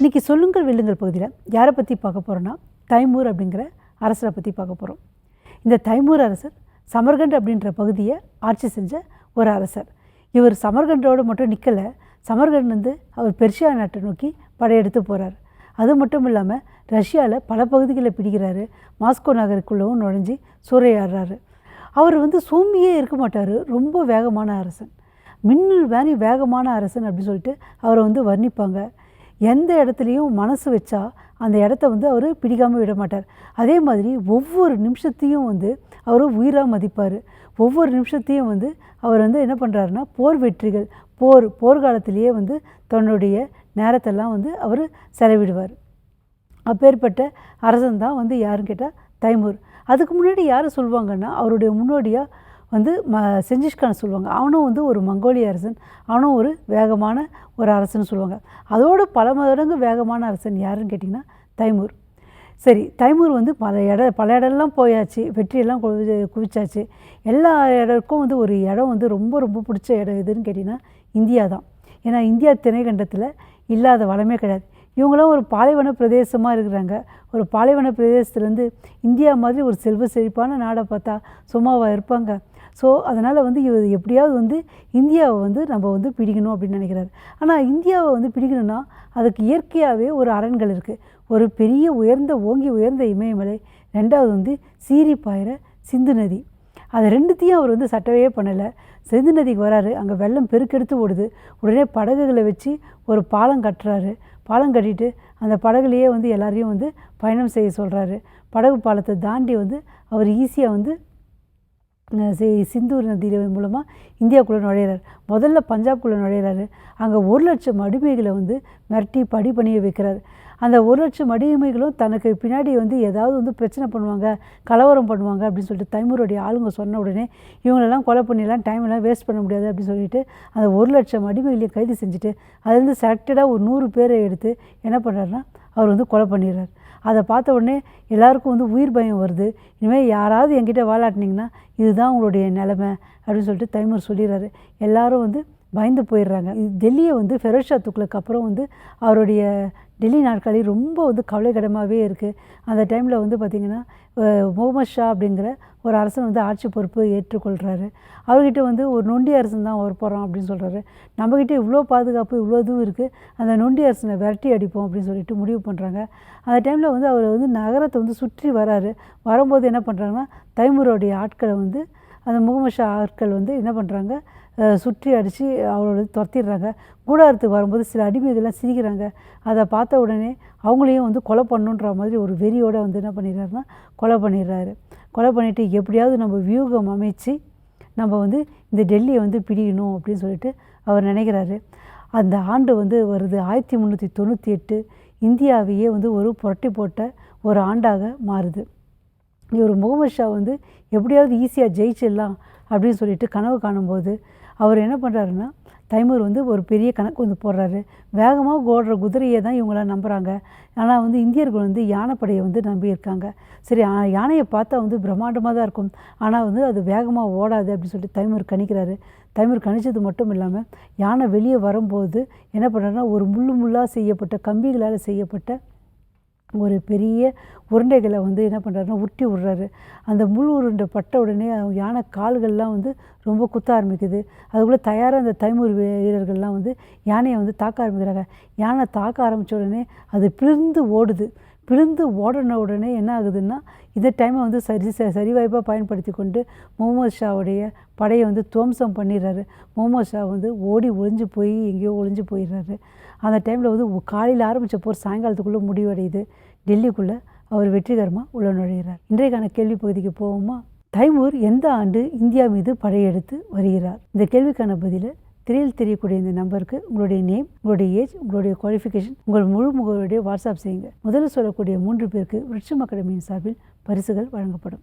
இன்றைக்கி சொல்லுங்கள் வெல்லுங்கள் பகுதியில் யாரை பற்றி பார்க்க போகிறோன்னா தைமூர் அப்படிங்கிற அரசரை பற்றி பார்க்க போகிறோம் இந்த தைமூர் அரசர் சமர்கண்ட் அப்படின்ற பகுதியை ஆட்சி செஞ்ச ஒரு அரசர். இவர் சமர்கண்டோடு மட்டும் நிற்கலை சமர்கண்ட் வந்து அவர் பெர்ஷியா நாட்டை நோக்கி படையெடுத்து போகிறார் அது மட்டும் இல்லாமல் ரஷ்யாவில் பல பகுதிகளை பிடிக்கிறாரு மாஸ்கோ நகருக்குள்ளவும் நுழைஞ்சி சூறையாடுறாரு. அவர் வந்து சோம்பியே இருக்க மாட்டார் ரொம்ப வேகமான அரசன். மின்னல் வேணி வேகமான அரசன் அப்படின்னு சொல்லிட்டு அவரை வந்து வர்ணிப்பாங்க. எந்த இடத்துலையும் மனசு வச்சா அந்த இடத்த வந்து அவர் பிடிக்காமல் விட மாட்டார். அதே மாதிரி ஒவ்வொரு நிமிஷத்தையும் வந்து அவர் உயிராக மதிப்பார். ஒவ்வொரு நிமிஷத்தையும் வந்து அவர் வந்து என்ன பண்ணுறாருன்னா போர் வெற்றிகள் போர் போர்க்காலத்திலேயே வந்து தன்னுடைய நேரத்தெல்லாம் வந்து அவர் செலவிடுவார். அப்பேற்பட்ட அரசன் தான் வந்து யாருன்னு கேட்டால் தைமூர். அதுக்கு முன்னாடி யார் சொல்லுவாங்கன்னா அவருடைய முன்னோடியாக வந்து ம செஞ்சிஷ்கான் சொல்லுவாங்க. அவனும் வந்து ஒரு மங்கோலிய அரசன். அவனும் ஒரு வேகமான ஒரு அரசன் சொல்லுவாங்க. அதோடு பல மடங்கு வேகமான அரசன் யாருன்னு கேட்டிங்கன்னா தைமூர். சரி தைமூர் வந்து பல இட பல இடம்லாம் போயாச்சு. வெற்றியெல்லாம் குவி குவிச்சாச்சு. எல்லா இடருக்கும் வந்து ஒரு இடம் வந்து ரொம்ப ரொம்ப பிடிச்ச இடம் எதுன்னு கேட்டிங்கன்னா இந்தியா தான். ஏன்னா இந்தியா திணைக்கண்டத்தில் இல்லாத வளமே கிடையாது. இவங்களாம் ஒரு பாலைவன பிரதேசமாக இருக்கிறாங்க. ஒரு பாலைவன பிரதேசத்துலேருந்து இந்தியா மாதிரி ஒரு செல்வ செழிப்பான நாடை பார்த்தா சும்மாவாக இருப்பாங்க. ஸோ அதனால் வந்து இவர் எப்படியாவது வந்து இந்தியாவை வந்து நம்ம வந்து பிடிக்கணும் அப்படின்னு நினைக்கிறாரு. ஆனால் இந்தியாவை வந்து பிடிக்கணும்னா அதுக்கு இயற்கையாகவே ஒரு அரண்கள் இருக்குது ஒரு பெரிய உயர்ந்த ஓங்கி உயர்ந்த இமயமலை ரெண்டாவது வந்து சீரி பாயிற சிந்து நதி. அதை ரெண்டுத்தையும் அவர் வந்து சட்டவே பண்ணலை. சிந்து நதிக்கு வராரு. அங்கே வெள்ளம் பெருக்கெடுத்து ஓடுது. உடனே படகுகளை வச்சு ஒரு பாலம் கட்டுறாரு. பாலம் கட்டிட்டு அந்த படகுலையே வந்து எல்லாரையும் வந்து பயணம் செய்ய சொல்கிறாரு படகு பாலத்தை தாண்டி வந்து அவர் ஈஸியாக வந்து சிந்தூர் நதி மூலமாக இந்தியாவுக்குள்ளே நுழையிறார். முதல்ல பஞ்சாப்குள்ளே நுழையிறாரு. அங்கே ஒரு லட்சம் அடிமைகளை வந்து மிரட்டி படி பண்ணிய வைக்கிறார். அந்த ஒரு லட்சம் அடிமைகளும் தனக்கு பின்னாடி வந்து ஏதாவது வந்து பிரச்சனை பண்ணுவாங்க கலவரம் பண்ணுவாங்க அப்படின்னு சொல்லிட்டு தைமூருடைய ஆளுங்க சொன்ன உடனே இவங்களெல்லாம் கொலை பண்ணிடலாம் டைம் எல்லாம் வேஸ்ட் பண்ண முடியாது அப்படின்னு சொல்லிட்டு அந்த ஒரு லட்சம் அடிமைகளையும் கைது செஞ்சுட்டு அதுலேருந்து செலக்டடாக ஒரு நூறு பேரை எடுத்து என்ன பண்ணுறாருன்னா அவர் வந்து கொலை பண்ணிடுறார். அதை பார்த்த உடனே எல்லாருக்கும் வந்து உயிர் பயம் வருது. இனிமேல் யாராவது என்கிட்ட வாலாட்டினீங்கன்னா இதுதான் உங்களுடைய நிலமை அப்படின்னு சொல்லிட்டு தைமூர் சொல்லிடுறாரு. எல்லாரும் வந்து பயந்து போயிடுறாங்க. டெல்லியை வந்து ஃபெரோஷா துக்ளக்கு அப்புறம் வந்து அவருடைய டெல்லி நாட்களே ரொம்ப வந்து கவலைக்கிடமாகவே இருக்குது அந்த டைமில் வந்து பார்த்திங்கன்னா முகமது ஷா அப்படிங்கிற ஒரு அரசன் வந்து ஆட்சி பொறுப்பு ஏற்றுக்கொள்கிறாரு அவர்கிட்ட வந்து ஒரு நொண்டி அரசன் தான் வர போகிறோம் அப்படின்னு சொல்கிறாரு நம்மக்கிட்ட இவ்வளோ பாதுகாப்பு இவ்வளோ இதுவும் இருக்குது அந்த நொண்டி அரசனை விரட்டி அடிப்போம் அப்படின்னு சொல்லிட்டு முடிவு பண்ணுறாங்க அந்த டைமில் வந்து அவர் வந்து நகரத்தை வந்து சுற்றி வராரு. வரும்போது என்ன பண்ணுறாங்கன்னா தைமூரோடைய ஆட்களை வந்து அந்த முகமது ஷா ஆட்கள் வந்து என்ன பண்ணுறாங்க சுற்றி அடித்து அவளோட துரத்திடுறாங்க. கூடாரத்துக்கு வரும்போது சில அடிமைகள்லாம் சிரிக்கிறாங்க. அதை பார்த்த உடனே அவங்களையும் வந்து கொலை பண்ணுன்ற மாதிரி ஒரு வெறியோடு வந்து என்ன பண்ணிடுறாருன்னா கொலை பண்ணிடுறாரு. கொலை பண்ணிவிட்டு எப்படியாவது நம்ம வியூகம் அமைச்சு நம்ம வந்து இந்த டெல்லியை வந்து பிடிக்கணும் அப்படின்னு சொல்லிட்டு அவர் நினைக்கிறாரு. அந்த ஆண்டு வந்து வருது. ஆயிரத்தி முந்நூற்றி தொண்ணூற்றி எட்டு இந்தியாவையே வந்து ஒரு புரட்டி போட்ட ஒரு ஆண்டாக மாறுது. இவர் முகமது ஷா வந்து எப்படியாவது ஈஸியாக ஜெயிச்சிடலாம் அப்படின்னு சொல்லிட்டு கனவு காணும்போது அவர் என்ன பண்ணுறாருன்னா தைமூர் வந்து ஒரு பெரிய கணக்கு வந்து போடுறாரு. வேகமாக ஓடுற குதிரையை தான் இவங்களாம் நம்புகிறாங்க ஆனால் வந்து இந்தியர்கள் வந்து யானைப்படையை வந்து நம்பியிருக்காங்க. சரி யானையை பார்த்தா வந்து பிரம்மாண்டமாக தான் இருக்கும். ஆனால் வந்து அது வேகமாக ஓடாது அப்படின்னு சொல்லிட்டு தைமூர் கணிக்கிறாரு. தைமூர் கணிச்சது மட்டும் இல்லாமல் யானை வெளியே வரும்போது என்ன பண்ணுறாருன்னா ஒரு முள்ளு முள்ளாக செய்யப்பட்ட கம்பிகளால் செய்யப்பட்ட ஒரு பெரிய உருண்டைகளை வந்து என்ன பண்ணுறாருன்னா உருட்டி விட்றாரு. அந்த முள் உருண்டை பட்ட உடனே யானை கால்கள்லாம் வந்து ரொம்ப குத்த ஆரம்பிக்குது. அதுக்குள்ளே தயாராக அந்த தைமூர் வீரர்கள்லாம் வந்து யானையை வந்து தாக்க ஆரம்பிக்கிறாங்க. யானை தாக்க ஆரம்பித்த உடனே அது பிளந்து ஓடுது. பிளந்து ஓடின உடனே என்ன ஆகுதுன்னா இந்த டைமை வந்து சரி சரி வாய்ப்பாக பயன்படுத்தி கொண்டு முகமது ஷாவுடைய படையை வந்து துவம்சம் பண்ணிடுறாரு. முகமது ஷா வந்து ஓடி ஒளிஞ்சு போய் எங்கேயோ ஒளிஞ்சு போயிடுறாரு. அந்த டைமில் வந்து காலையில் ஆரம்பித்த போர் சாயங்காலத்துக்குள்ளே முடிவடையுது. டெல்லிக்குள்ளே அவர் வெற்றிகரமாக உள்ள நுழைகிறார் இன்றைக்கான கேள்வி பகுதிக்கு போவோமா? தைமூர் எந்த ஆண்டு இந்தியா மீது படையெடுத்து வருகிறார்? இந்த கேள்விக்கான பதிலை திரையில் தெரியக்கூடிய இந்த நம்பருக்கு உங்களுடைய நேம் உங்களுடைய ஏஜ் உங்களுடைய குவாலிஃபிகேஷன் உங்கள் முழு முகவருடைய வாட்ஸ்அப் செய்யுங்க. முதல்ல சொல்லக்கூடிய மூன்று பேருக்கு விருட்சம் அகாடமியின் சார்பில் பரிசுகள் வழங்கப்படும்.